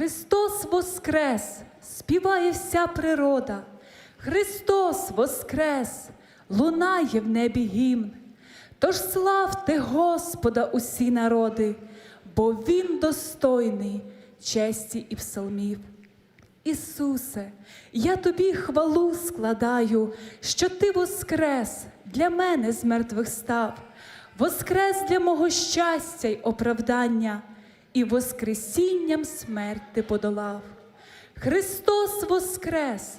Христос Воскрес, співає вся природа. Христос Воскрес, лунає в небі гімн. Тож славте Господа усі народи, бо Він достойний честі і псалмів. Ісусе, я тобі хвалу складаю, що Ти воскрес для мене з мертвих став, воскрес для мого щастя й оправдання, і воскресінням смерть подолав. Христос воскрес!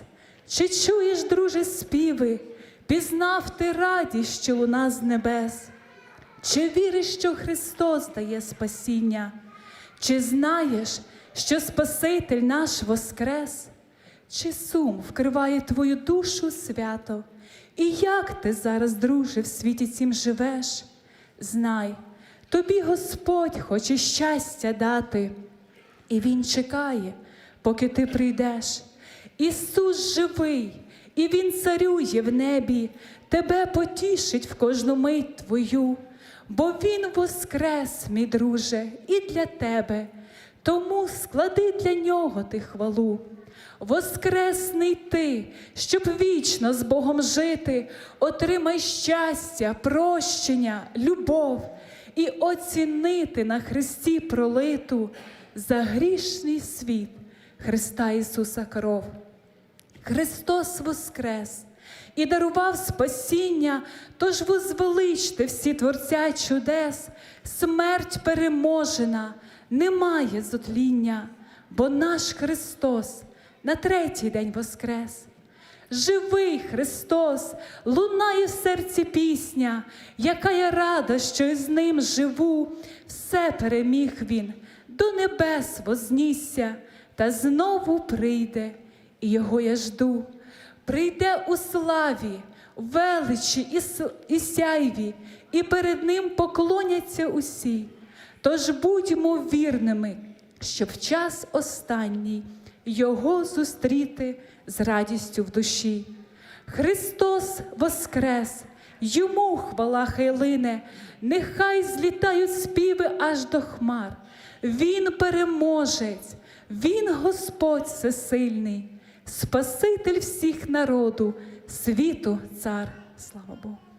Чи чуєш, друже, співи? Пізнав ти радість, що луна з небес? Чи віриш, що Христос дає спасіння? Чи знаєш, що Спаситель наш воскрес? Чи сум вкриває твою душу свято? І як ти зараз, друже, в світі цім живеш? Знай, тобі Господь хоче щастя дати, і Він чекає, поки ти прийдеш. Ісус живий, і Він царює в небі, тебе потішить в кожну мить твою, бо Він воскрес, мій друже, і для тебе, тому склади для нього ти хвалу. Воскресний ти, щоб вічно з Богом жити, отримай щастя, прощення, любов і оцінити на Христі пролиту за грішний світ Христа Ісуса кров. Христос воскрес і дарував спасіння, тож возвеличте всі Творця чудес, смерть переможена, немає зотління, бо наш Христос на третій день воскрес. Живий Христос, лунає в серці пісня, яка я рада, що із ним живу, все переміг він, до небес вознісся, та знову прийде, і його я жду. Прийде у славі, величі і, і сяйві, і перед ним поклоняться усі. Тож будьмо вірними, щоб час останній його зустріти з радістю в душі. Христос воскрес, йому хвала хайлине, нехай злітають співи аж до хмар. Він переможець, він Господь всесильний, Спаситель всіх народу, світу, цар. Слава Богу.